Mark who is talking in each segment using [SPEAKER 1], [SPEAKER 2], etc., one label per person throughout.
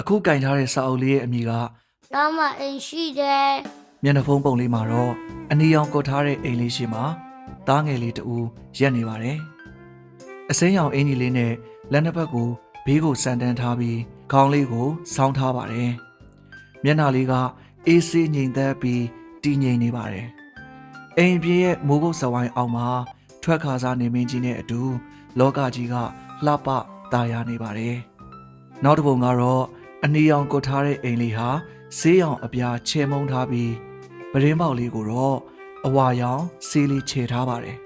[SPEAKER 1] အခုကင်ထားတဲ့စာအုပ်လေးရဲ့အမည်က
[SPEAKER 2] နားမှာအိမ်ရှိတယ်
[SPEAKER 1] မျက်နှာဖုံးပုံလေးမှာတော့အနီရောင်ကုတ်ထားတဲ့အိမ်လေးရှိမှာသားငယ်လေးတူရက်နေပါတယ်။အစိမ်းရောင်အင်ကြီးလေးနဲ့လက်နှစ်ဖက်ကိုဘေးကိုဆန်တန်းထားပြီးခေါင်းလေးကိုစောင်းထားပါတယ်။မျက်နှာလေးကအေးဆေးငြိမ်သက်ပြီးတည်ငြိမ်နေပါတယ်။အိမ်ပြည့်ရဲ့မိုးကုတ်စဝိုင်းအောက်မှာထွက်ခါစားနေမင်းကြီးနဲ့အတူ လောကကြီးကလှပตาရနေပါတယ်။နောက်တစ်ပုံကတော့ အနီရောင်ကုတ်ထားတဲ့အိမ်လေးဟာဆေးရောင်အပြားချဲမုံထားပြီးပရင်းပေါက်လေးကိုတော့အဝါရောင်ဆေးလေးခြေထားပါတယ်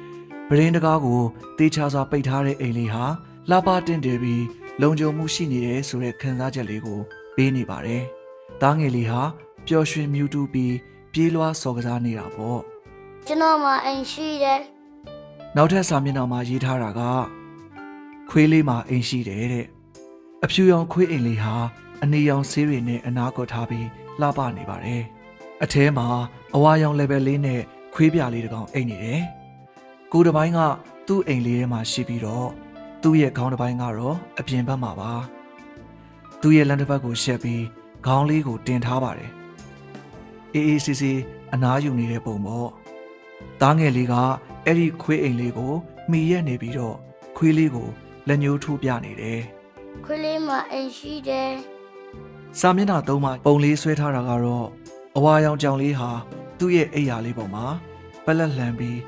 [SPEAKER 1] ။ပရင်းတကားကိုတေချာစွာပိတ်ထားတဲ့အိမ်လေးဟာလှပတင့်တယ်ပြီးလုံခြုံမှုရှိနေတယ်ဆိုတဲ့ခံစားချက်လေးကိုပေးနေပါတယ်။တားငယ်လေးဟာပျော်ရွှင်မြူတူပြီးပြေးလွှားစော်ကစားနေတာပေါ့
[SPEAKER 2] ကျွန်တော်မှာအိမ်ရှိတယ်။
[SPEAKER 1] နောက်ထပ်စာမျက်နှာမှာရေးထားတာကခွေးလေးမှာအိမ်ရှိတယ်တဲ့ အဖြူရောင်ခွေးအိမ်လေးဟာအနီရောင်ဆေးတွေနဲ့အနာကွက်ထားပြီးလှပနေပါတယ်။အထဲမှာအဝါရောင် level လေးနဲ့ခွေးပြလေးတစ်ကောင်အိမ်နေတယ်။ကိုယ်တစ်ပိုင်းကသူ့အိမ်လေးထဲမှာရှိပြီးတော့သူ့ရဲ့ခေါင်းတစ်ပိုင်းကတော့အပြင်ဘက်မှာပါ။သူ့ရဲ့လက်တစ်ဖက်ကိုရှက်ပြီးခေါင်းလေးကိုတင်ထားပါတယ်။အေးအေးဆေးဆေးအနားယူနေတဲ့ပုံပေါ့။သားငယ်လေးကအဲ့ဒီခွေးအိမ်လေးကိုမှီရက်နေပြီးတော့ခွေးလေးကိုလက်ညှိုးထိုးပြနေတယ်။
[SPEAKER 2] ခွေးလေးမှာအိမ်ရှိတယ်
[SPEAKER 1] စာမျက်နှာသုံးမှာပုံလေးဆွဲထားတာကတော့အဝါရောင်ကြောင်လေးဟာသူ့ရဲ့အိပ်ယာလေးပေါ်မှာပလက်လှန်ပြီး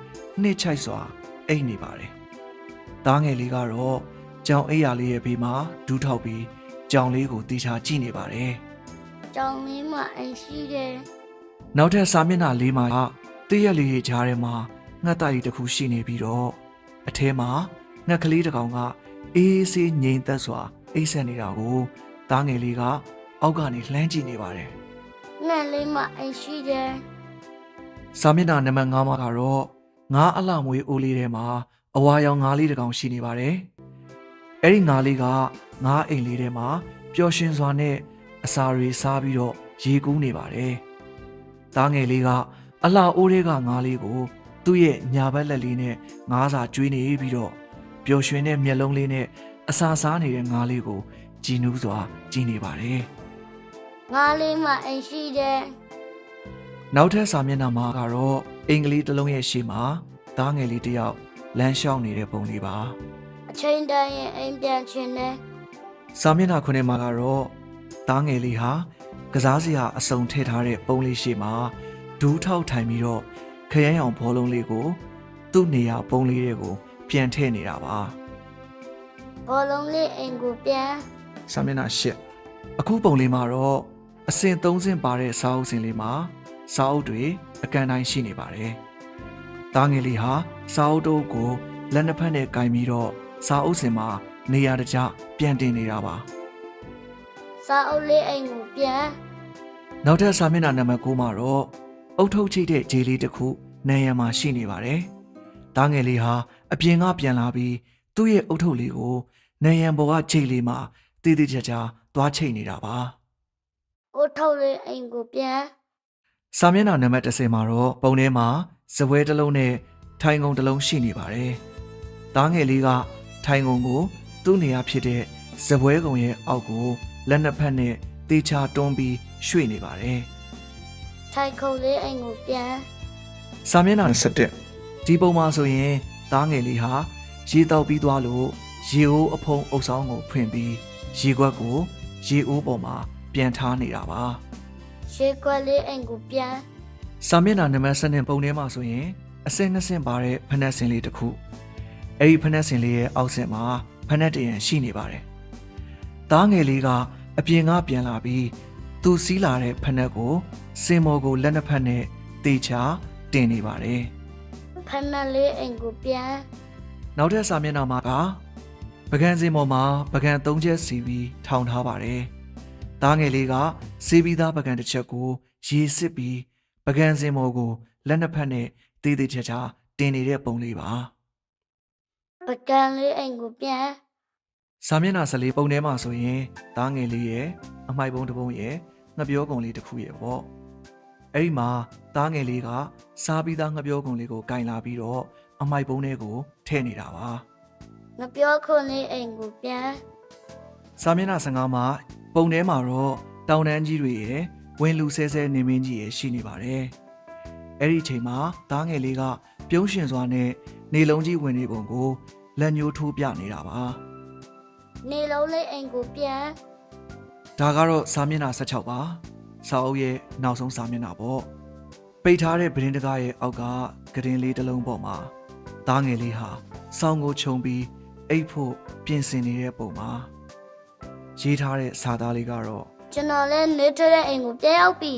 [SPEAKER 1] နှိမ့်ချိုက်စွာအိပ်နေပါတယ်။သားငယ်လေးကတော့ကြောင်အိပ်ယာလေးရဲ့ဘေးမှာဒူးထောက်ပြီးကြောင်လေးကိုတေချာကြည့်နေပါတယ်
[SPEAKER 2] ကြောင်လေးမှာအိမ်ရှိတယ်။
[SPEAKER 1] နောက်ထပ်စာမျက်နှာလေးမှာကတည့်ရက်လေးရဲ့ကြားထဲမှာငှက်တိုက်တစ်ခုရှိနေပြီးတော့အထဲမှာငှက်ကလေးတစ်ကောင်ကအေးအေးဆေးငြိမ်သက်စွာ အိပ်ဆက်နေတာကိုသားငယ်လေးကအောက်ကနေလှမ်းကြည့်နေပါတယ်
[SPEAKER 2] ငှက်လေးမှာအိမ်ရှိတယ်
[SPEAKER 1] စာမျက်နှာနံပါတ်9မှာကတော့ငါးအလှမွေးအိုးလေးထဲမှာအဝါရောင်ငါးလေးတစ်ကောင်ရှိနေပါတယ်။အဲ့ဒီငါးလေးကငါးအိမ်လေးထဲမှာပျော်ရွှင်စွာနဲ့အစာတွေစားပြီးတော့ရေကူးနေပါတယ်။သားငယ်လေးကအလှအိုးတွေကငါးလေးကိုသူ့ရဲ့ညာဘက်လက်လေးနဲ့ငါးစာကျွေးနေပြီးတော့ပျော်ရွှင်တဲ့မျက်လုံးလေးနဲ့ အစာစားနေတဲ့ငါးလေးကိုကြည်နူးစွာကြည့်နေပါတယ်။
[SPEAKER 2] ငါးလေးမှာအိမ်ရှိတယ်
[SPEAKER 1] နောက်ထပ်စာမျက်နှာမှာကတော့အင်္ဂလိပ်တစ်လုံးရဲ့ရှေ့မှာသားငယ်လေးတစ်ယောက်လမ်းလျှောက်နေတဲ့ပုံလေးပါ
[SPEAKER 2] အချိန်တန်ရင်အိမ်ပြန်ချင်တယ်
[SPEAKER 1] စာမျက်နှာခုနှစ်မှာကတော့သားငယ်လေးဟာကစားစရာအစုံထည့်ထားတဲ့ပုံလေးရှေ့မှာဒူးထောက်ထိုင်ပြီးတော့ခရမ်းရောင်ဘောလုံးလေးကို သူ့နေရာပုံလေးတွေကိုပြန်ထည့်နေတာပါ
[SPEAKER 2] ဘောလုံးလေးအိမ်ကိုပြန်
[SPEAKER 1] စာမျက်နှာ၈အခုပုံလေးမှာတော့အစင်၃စင်ပါတဲ့စာအုပ်စင်လေးမှာစာအုပ်တွေအကန်တိုင်းရှိနေပါတယ်။သားငယ်လေးဟာစာအုပ်တို့ကိုလက်နှစ်ဖက်နဲ့ကင်ပြီးတော့စာအုပ်စင်မှာနေရာတကျပြန်တင်နေတာပါ
[SPEAKER 2] စာအုပ်လေးအိမ်ကိုပြန်။
[SPEAKER 1] နောက်ထပ်စာမျက်နှာနံပါတ်9မှာတော့အုတ်ထုတ်ချိတ်တဲ့ဂျေလေးတစ်ခုနေရံမှာရှိနေပါတယ်။သားငယ်လေးဟာအပြင်ကပြန်လာပြီးသူ့ရဲ့အုတ်ထုတ်လေးကို နေရံပေါ်ကဂျေလေးမှာတည်တည်ချာချာသွားချိတ်နေတာပါ။
[SPEAKER 2] အိုးထုတ်လေးအိမ်ကိုပြန်
[SPEAKER 1] စာမျက်နှာနံပါတ်30မှာတော့ပုံထဲမှာဇပွဲတစ်လုံးနဲ့ထိုင်ကုန်တစ်လုံးရှိနေပါတယ်။သားငယ်လေးကထိုင်ကုန်ကိုသူ့နေရာဖြစ်တဲ့ဇပွဲကုံရဲ့အောက်ကိုလက်နှစ်ဖက်နဲ့တေချာတွန်းပြီးရွှေ့နေပါတယ်
[SPEAKER 2] ထိုင်ခုံလေးအိမ်ကိုပြန်။
[SPEAKER 1] စာမျက်နှာ17ဒီပုံမှာဆိုရင်သားငယ်လေးဟာရေတောက်ပြီးသွားလို့ ရေအိုးအဖုံးအုပ်ဆောင်ကိုဖွင့်ပြီးရေခွက်ကိုရေအိုးပေါ်မှာပြန်ထားနေတာပါ။
[SPEAKER 2] ရှေးကွက်လေးအိမ်ကိုပြန်
[SPEAKER 1] စာမျက်နှာနံပါတ်7နဲ့ပုံထဲမှာဆိုရင်အစင်နှစ်စင်ပါတဲ့ဖက်နှက်စင်လေးတစ်ခုအဲ့ဒီဖက်နှက်စင်လေးရဲ့အောက်ဆင်မှာဖက်နှက်တရံရှိနေပါတယ်။သားငယ်လေးကအပြင်ကပြန်လာပြီးသူစီးလာတဲ့ဖက်နှက်ကိုစင်မော်ကိုလက်နှစ်ဖက်နဲ့တေချာတင်နေပါတယ်
[SPEAKER 2] ဖက်နှက်လေးအိမ်ကိုပြန်။
[SPEAKER 1] နောက်ထပ်စာမျက်နှာမှာက ပကံစင်မော်မှာပကံ၃ချက်စီပြီးထောင်ထားပါတယ်။သားငယ်လေးကစေးပြီးသားပကံတစ်ချက်ကိုရေစစ်ပြီးပကံစင်မော်ကိုလက်နှစ်ဖက်နဲ့တေးသေးချာချာတင်နေတဲ့ပုံလေးပါ
[SPEAKER 2] ပကံလေးအိမ်ကိုပြန်
[SPEAKER 1] စာမျက်နှာ14ပုံထဲမှာဆိုရင်သားငယ်လေးရဲ့အမိုက်ပုံတစ်ပုံရဲ့ငပြောကုံလေးတစ်ခုရဲ့ပေါ့အဲ့ဒီမှာသားငယ်လေးကစားပြီးသားငပြောကုံလေးကိုကင်လာပြီးတော့အမိုက်ပုံထဲကိုထည့်နေတာပါ
[SPEAKER 2] ငပြောခွန်လေးအိမ်ကိုပြန်
[SPEAKER 1] စာမျက်နှာ15မှာပုံထဲမှာတော့တောင်တန်းကြီးတွေရဲ့ဝင်လူဆဲဆဲနေမင်းကြီးရဲ့ရှိနေပါတယ်အဲ့ဒီချိန်မှာသားငယ်လေးကပြုံးရှင်စွာနဲ့နေလုံးကြီးဝင်နေပုံကိုလက်ညှိုးထိုးပြနေတာပါ
[SPEAKER 2] နေလုံးလေးအိမ်ကိုပြန်
[SPEAKER 1] ဒါကတော့စာမျက်နှာ16ပါစာအုပ်ရဲ့နောက်ဆုံးစာမျက်နှာပေါ့ပိတ်ထားတဲ့ပရင်းတကားရဲ့အောက်ကကရင်လေးတစ်လုံးပေါ်မှာသားငယ်လေးဟာစောင်းကိုခြုံပြီး အိတ်ဖို့ပြင်ဆင်နေတဲ့ပုံမှာရေးထားတဲ့စာသားလေးကတော့
[SPEAKER 2] ကျွန်တော်လည်းနေထွေးတဲ့အိမ်ကိုပြန်ရောက်ပြီ